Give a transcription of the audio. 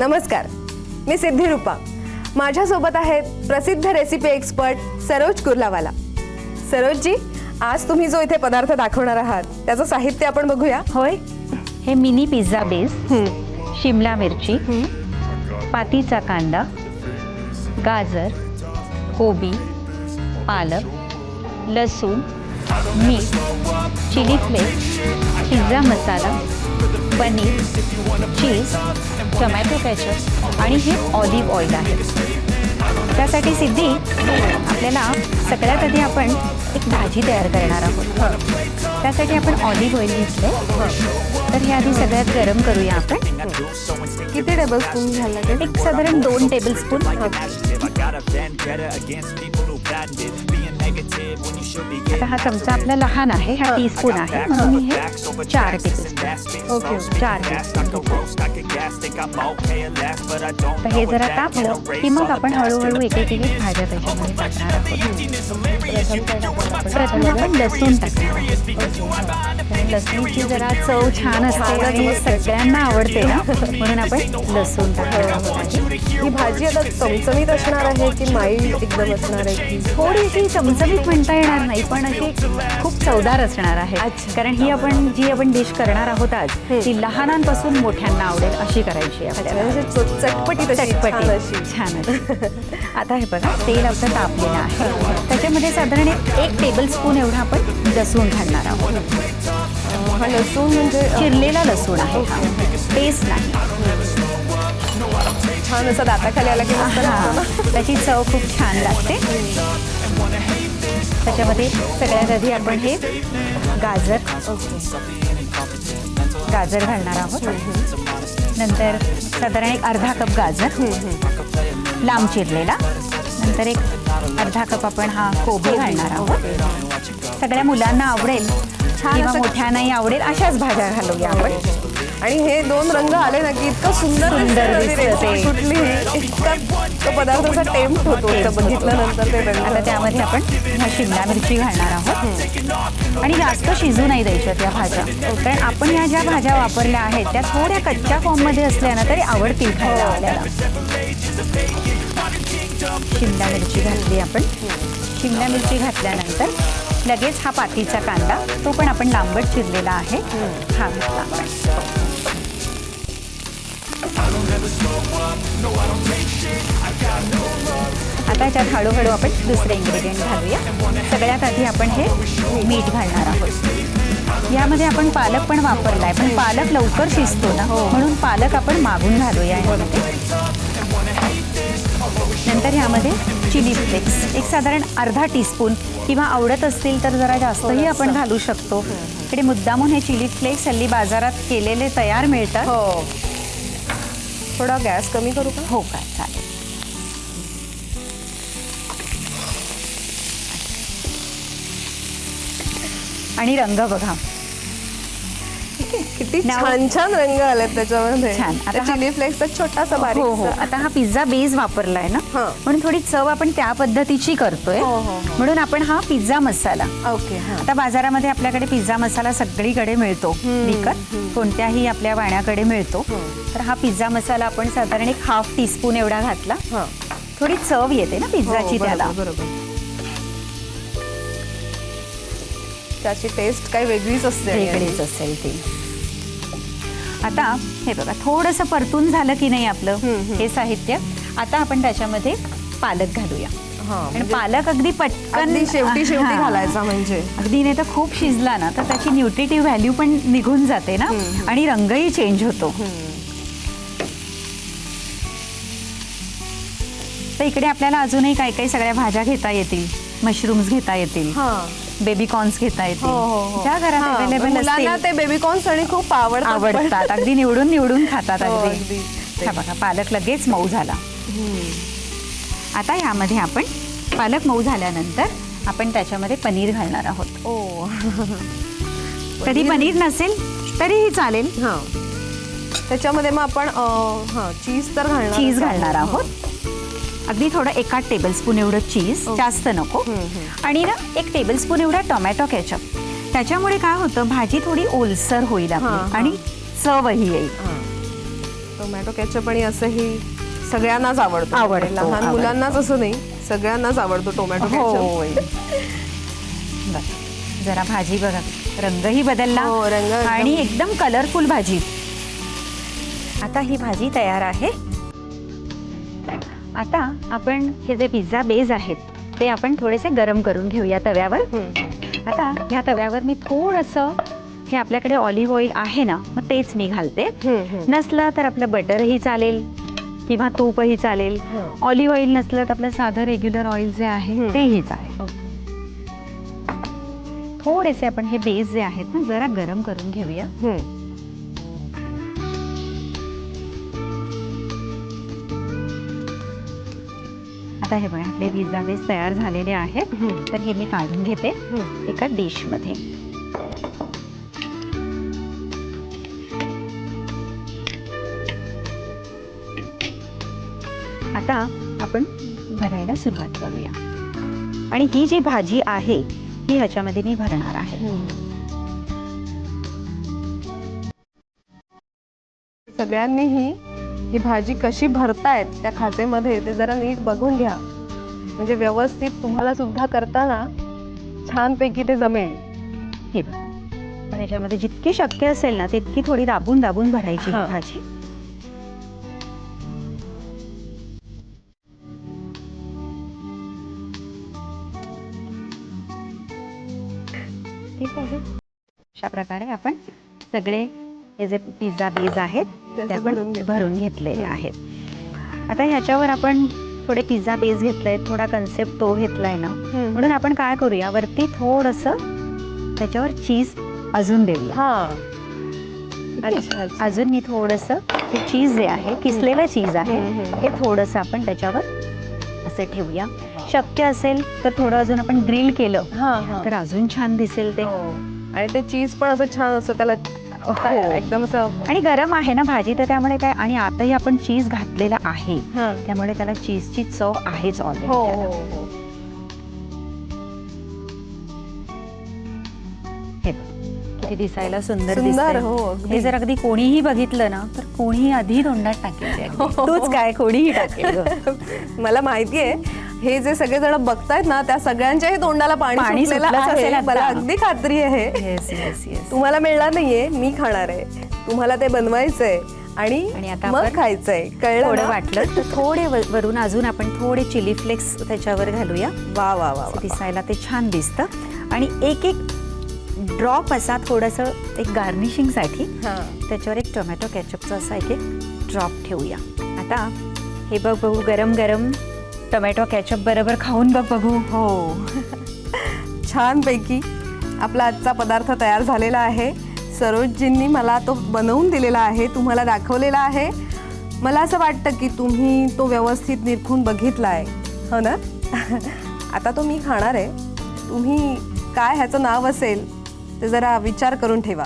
नमस्कार मी सिद्धी रूपा. माझ्यासोबत आहेत प्रसिद्ध रेसिपी एक्सपर्ट सरोज कुर्लावाला. सरोजजी आज तुम्ही जो इथे पदार्थ दाखवणार आहात त्याचं साहित्य आपण बघूया. होय हे मिनी पिझ्झा बेस शिमला मिरची पातीचा कांदा गाजर कोबी पालक लसूण मीठ chilli flakes pizza masala paneer cheese tomato ketchup आणि हे ऑलिव्ह ऑइल आहे. त्यासाठी सिद्धी आपल्याला सगळ्यात आधी आपण एक भाजी तयार करणार आहोत. त्यासाठी आपण ऑलिव्ह ऑइल घेतलं तर हे आधी सगळ्यात गरम करूया आपण. किती टेबल स्पून लागेल? एक साधारण दोन टेबलस्पून आता हा चमचा आपला लहान आहे हा टीस्पून आहे म्हणून मी हे चार ओके चार तर हे जरा तापलं की मग आपण हळूहळू एक एक एक भाज्या त्याच्यामध्ये टाकणार आहोत प्रथम आपण लसूण टाकणार लसूणची जरा चव छान असते आणि सगळ्यांना आवडते ना. म्हणून आपण लसूण टाकणार आहोत ही भाजी आता चमचमीत असणार आहे की माईल्ड एकदम असणार आहे. की थोडीशी चमचमीत म्हणता येणार नाही पण अशी खूप चवदार असणार आहे. कारण ही आपण जी आपण डिश करणार आहोत आज ती लहानांपासून मोठ्यांना आवडेल अशी करायची आहे आपल्याला. म्हणजे चटपटी. छान. आता हे बघा तेल आपलं तापलेलं आहे. त्याच्यामध्ये साधारण एक- टेबल स्पून एवढा आपण लसूण घालणार आहोत. हा लसूण म्हणजे चिरलेला लसूण आहे पेस्ट नाही. छान असं दाताखाली आला की त्याची चव खूप छान लागते. त्याच्यामध्ये सगळ्यात आधी आपण हे गाजर गाजर घालणार आहोत. नंतर साधारण एक अर्धा कप गाजर लांब चिरलेला. नंतर एक अर्धा कप आपण हा कोबी घालणार आहोत. सगळ्या मुलांना आवडेल किंवा मोठ्यांनाही आवडेल अशाच भाज्या घालूया आपण. आणि हे दोन रंग आले ना की इतकं सुंदर. कुठली इतका तो पदार्थ असा टेम्प्ट होतो बघितल्यानंतर ते रंग. आता त्यामध्ये आपण ह्या शिमला मिरची घालणार आहोत. आणि जास्त शिजू नाही द्यायच्यात या भाज्या. कारण आपण ह्या ज्या भाज्या वापरल्या आहेत त्या थोड्या कच्च्या फॉर्ममध्ये असल्या ना तरी आवडतील खायला आपल्याला. शिमला मिरची घातली आपण. शिमला मिरची घातल्यानंतर लगेच हा पातीचा कांदा तो पण आपण लांबट चिरलेला आहे. हा घातला आपण. आता याच्यात हळूहळू आपण दुसरे इन्ग्रेडियंट घालूया. सगळ्यात आधी आपण हे मीठ घालणार आहोत. यामध्ये आपण पालक पण वापरलाय पण पालक लवकर शिजतो ना म्हणून पालक आपण मागून घालूया यामध्ये. नंतर ह्यामध्ये चिली फ्लेक्स. एक साधारण अर्धा टीस्पून किंवा आवडत असतील तर जरा जास्तही आपण घालू शकतो. इकडे मुद्दामून हे चिली फ्लेक्स हल्ली बाजारात केलेले तयार मिळतात. हो. थोडा गॅस कमी करू का? हो काय चालेल. आणि रंग बघा. किती नाव- छान छान रंग आलेत त्याच्यामध्ये. छान. आता हा- चिली फ्लेक्सचा छोटासा बारीक हो. हो आता हा पिझ्झा बेस वापरलाय ना? हां. म्हणून थोडी चव आपण त्या पद्धतीची करतोय. हो, हो, हो. म्हणून आपण हा पिझ्झा मसाला ओके हा. आता बाजारामध्ये आपल्याकडे पिझ्झा मसाला सगळीकडे मिळतो. विकत कोणत्याही आपल्या वाण्याकडे मिळतो. तर हा पिझ्झा मसाला आपण साधारण एक हाफ टीस्पून एवढा घातला. हा. थोडी चव येते ना हो, पिझ्झाची बरोबर, त्याला बरोबर. त्याची टेस्ट काही वेगळीच असते. वेगळीच असेल ती. आता हे बघा थोडंसं परतून झालं की नाही आपलं हे साहित्य आता आपण त्याच्यामध्ये पालक घालूया. आणि पालक अगदी पटकन शेवटी शेवटी. घालायचा म्हणजे. अगदी नाही तर खूप शिजला ना तर त्याची न्यूट्रिटिव्ह व्हॅल्यू पण निघून जाते ना? आणि रंगही चेंज होतो. तर इकडे आपल्याला अजूनही काही काही सगळ्या भाज्या घेता येतील मशरूम्स घेता येतील. बेबी कॉर्न्स घेता हो हो येतील हो. ज्या घरात हा, अवेलेबल मुलांना असतील. ते बेबी कॉर्न्स आणि खूप आवडतात. आवडतात. अगदी निवडून निवडून खातात हो, अगदी. अगदी. हा बघा पालक लगेच मऊ झाला. आता यामध्ये आपण पालक मऊ झाल्यानंतर आपण त्याच्यामध्ये पनीर घालणार आहोत. ओ. कधी पनीर नसेल तरीही चालेल. हा. त्याच्यामध्ये मग आपण अं, हा चीज तर घालणार चीज घालणार आहोत. अगदी थोडं एका टेबलस्पून एवढं चीज जास्त नको. आणि ना एक टेबलस्पून एवढा टोमॅटो केचप त्याच्यामुळे काय होतं भाजी थोडी ओलसर होईल हा, आपली हा. आणि चवही येईल. हा. टोमॅटो केचप आणि असंही सगळ्यांनाच आवडतो. आवडतो, लहान आवडतो. मुलांनाच असं नाही सगळ्यांनाच आवडतो टोमॅटो केचप होय बघ, जरा भाजी बघा. रंगही बदलला हो, रंग एकदम- आणि एकदम कलरफुल भाजी. आता ही भाजी तयार आहे. आता आपण हे जे पिझ्झा बेस आहेत ते आपण थोडेसे गरम करून घेऊया तव्यावर. आता ह्या तव्यावर मी थोडंसं हे आपल्याकडे ऑलिव्ह ऑइल आहे ना मग तेच मी घालते. नसलं तर आपलं बटरही चालेल किंवा तूपही चालेल हं. ऑलिव्ह ऑइल नसलं तर आपलं साधं रेग्युलर ऑइल जे आहे हं. तेही चालेल थोडेसे आपण हे बेस जे आहेत ना जरा गरम करून घेऊया आता हे बघा आपले बेस तयार झालेले आहेत. तर हे मी काढून घेते. एका डिशमध्ये. आता आपण भरायला सुरुवात करूया. आणि ही जी भाजी आहे ही ह्याच्यामध्ये मी भरणार आहे. सगळ्यांनीही ही भाजी कशी भरतायत त्या खाचेमध्ये ते जरा नीट बघून घ्या. म्हणजे व्यवस्थित तुम्हाला सुद्धा करताना छानपैकी ते जमेल. हे बघ. पण ह्याच्यामध्ये जितकी शक्य असेल ना तितकी थोडी दाबून दाबून भरायची ही हा. भाजी. ठीक आहे. अशा प्रकारे आपण सगळे हे जे पिझ्झा बेज आहेत ते त्याचे आपण भरून घेतले. भरून घेतलेले आहेत आता ह्याच्यावर आपण थोडे पिझ्झा बेस घेतलाय थोडा कन्सेप्ट तो घेतलाय ना म्हणून आपण काय करूया वरती थोडस त्याच्यावर चीज अजून देऊया हा. अजून मी थोडस हे चीज जे आहे किसलेलं चीज आहे. हे थोडस आपण त्याच्यावर असं ठेवूया शक्य असेल तर थोडं अजून आपण ग्रिल केलं तर अजून छान दिसेल ते हो. आणि ते चीज पण असं छान असतं त्याला. एकदम असं आणि गरम आहे ना भाजी तर त्यामुळे काय आणि आताही आपण चीज घातलेला आहे हा. त्यामुळे त्याला चीजची चव आहेच हो ऑलरेडी हो हो हे दिसायला सुंदर सुंदर, दिसतंय. हो, अगदी. हे जर अगदी कोणीही बघितलं ना तर कोणीही आधी तोंडात टाकेल ते अगदी. तूच काय कोणीही टाकेल गं. मला माहितीये हे जे सगळेजण बघतायत ना त्या सगळ्यांच्याही तोंडाला पाणी पाणी सुटलेलं सुटलंच आहे असेल आता. मला अगदी खात्री आहे. तुम्हाला मिळणार नाहीये मी खाणार आहे तुम्हाला ते बनवायचंय आणि आणि आता मग आपण खायचंय कळलं थोडं ना? वाटलं तर थोडे व- वरून अजून आपण थोडे चिली फ्लेक्स त्याच्यावर घालूया वा वा वा. दिसायला ते छान दिसतं आणि एक एक ड्रॉप असा थोडंसं एक गार्निशिंगसाठी हा. त्याच्यावर एक टोमॅटो केचपचा असा एक एक ड्रॉप ठेवूया आता हे बघ बघू गरम गरम टोमॅटो कॅचअप बरोबर खाऊन बघ बघू. हो. छानपैकी आपला आजचा पदार्थ तयार झालेला आहे. सरोजजींनी मला तो बनवून दिलेला आहे तुम्हाला दाखवलेला आहे. मला असं वाटतं की तुम्ही तो व्यवस्थित निरखून बघितला आहे हो ना? आता तो मी खाणार आहे. तुम्ही काय ह्याचं नाव असेल ते जरा विचार करून ठेवा.